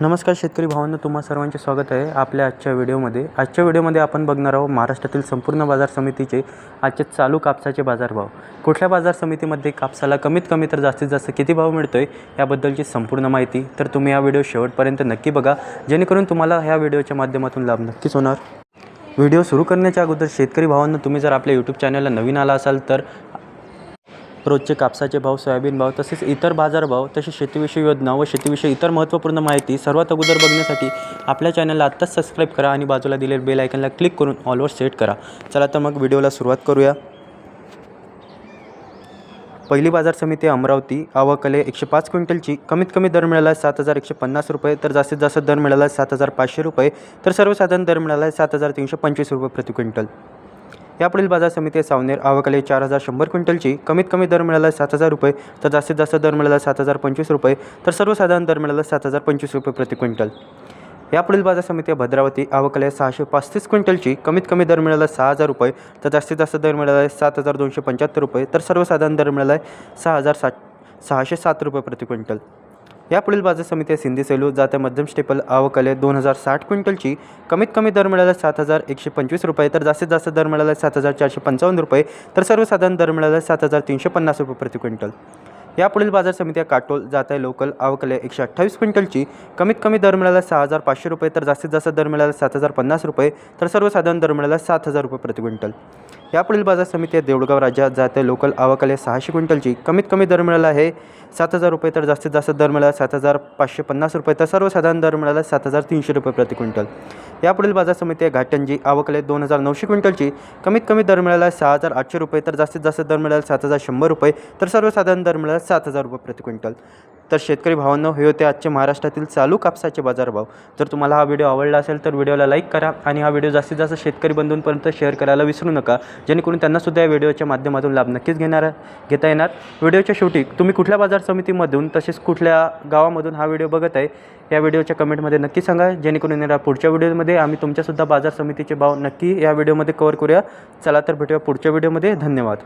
नमस्कार शेतकरी भावांना तुम्हा सर्वांचे स्वागत आहे आपल्या आजच्या व्हिडिओमध्ये. आजच्या व्हिडिओमध्ये आपण बघणार आहोत महाराष्ट्रातील संपूर्ण बाजार समितीचे आजचे चालू कापसाचे बाजारभाव. कुठल्या बाजार समितीमध्ये कापसाला कमीत कमी तर जास्तीत जास्त किती भाव मिळतो आहे याबद्दलची संपूर्ण माहिती तर तुम्ही हा व्हिडिओ शेवटपर्यंत नक्की बघा. जेणेकरून तुम्हाला ह्या व्हिडिओच्या माध्यमातून लाभ नक्कीच होणार. व्हिडिओ सुरू करण्याच्या अगोदर शेतकरी भावांना तुम्ही जर आपल्या यूट्यूब चॅनलला नवीन आला असाल तर रोजचे कापसाचे भाव सोयाबीन भाव तसेच इतर बाजारभाव तसेच शेतीविषयी योजना व शेतीविषयी इतर महत्त्वपूर्ण माहिती सर्वात अगोदर बघण्यासाठी आपल्या चॅनलला आत्ताच सबस्क्राईब करा आणि बाजूला दिलेल्या बेल आयकनला क्लिक करून ऑलवर सेट करा. चला तर मग व्हिडिओला सुरुवात करूया. पहिली बाजार समिती अमरावती आवकले एकशे पाच क्विंटलची. कमीत कमी दर मिळाला आहे सात हजार एकशे पन्नास रुपये तर जास्तीत जास्त दर मिळाला आहे सात हजार पाचशे रुपये तर सर्वसाधारण दर मिळाला आहे सात हजार तीनशे पंचवीस रुपये प्रति क्विंटल. यापुढील बाजार समिती सावनेर आवकले चार हजार शंभर क्विंटलची कमीत कमी दर मिळाला सात हजार रुपये तर जास्तीत जास्त दर मिळाला सात हजार पंचवीस रुपये तर सर्वसाधारण दर मिळाला सात हजार पंचवीस रुपये प्रति क्विंटल. यापुढील बाजार समिती भद्रावती आवकले सहाशे पस्तीस क्विंटलची कमीत कमी दर मिळाला सहा हजार रुपये तर जास्तीत जास्त दर मिळाला आहे सात हजार दोनशे पंच्याहत्तर रुपये तर सर्वसाधारण दर मिळाला आहे सहा हजार सात सहाशे सात रुपये प्रति क्विंटल. यापुढील बाजार समिती आहे सिंधी सेलू जाते मध्यम स्टेपल आवकले दोन हजार साठ क्विंटलची कमीत कमी दर मिळाला सात हजार एकशे पंचवीस रुपये तर जास्तीत जास्त दर मिळाला सात हजार चारशे पंचावन्न रुपये तर सर्वसाधारण दर मिळाला सात हजार तीनशे पन्नास रुपये प्रति क्विंटल. यापुढील बाजार समित्या काटोल जात आहे लोकल आवकले एकशे अठ्ठावीस क्विंटलची. कमीत कमी दर मिळाला सहा हजार पाचशे रुपये तर जास्तीत जास्त दर मिळाला सात हजार पन्नास रुपये तर सर्वसाधारण दर मिळाला सात हजार रुपये प्रति क्विंटल. यापुढील बाजार समिती आहे राज्यात जात आहे लोकल आवकले सहाशे क्विंटलची. कमीत कमी दर मिळाला आहे सात हजार रुपये तर जास्तीत जास्त दर मिळाला सात हजार पाचशे पन्नास रुपये तर सर्वसाधारण दर मिळाला सात हजार तीनशे रुपये प्रति क्विंटल. यापुढील बाजार समिती घाटंजी आवकले दोन हजार नऊशे क्विंटलची. कमीत कमी दर मिळाला सहा हजार आठशे रुपये तर जास्तीत जास्त दर मिळाला सात हजार शंभर रुपये तर सर्वसाधारण दर मिळाला सात हजार रुपये प्रति क्विंटल. तर शेतकरी भावांनो हे होते आजचे महाराष्ट्रातील चालू कापसाचे बाजारभाव. जर तुम्हाला हा व्हिडिओ आवडला असेल तर व्हिडिओला लाईक करा आणि हा व्हिडिओ जास्तीत जास्त शेतकरी बंधूंपर्यंत शेअर करायला विसरू नका जेणेकरून त्यांनासुद्धा या व्हिडिओच्या माध्यमातून लाभ नक्कीच घेणार घेता येणार. व्हिडिओच्या शेवटी तुम्ही कुठल्या बाजार समितीमधून तसेच कुठल्या गावामधून हा व्हिडिओ बघत आहे या व्हिडिओच्या कमेंटमध्ये नक्की सांगा. जेणेकरून येणार पुढच्या व्हिडिओमध्ये आम्ही तुमच्यासुद्धा बाजार समितीचे भाव नक्की या व्हिडिओमध्ये कवर करूया. चला तर भेटूया पुढच्या व्हिडिओमध्ये. धन्यवाद.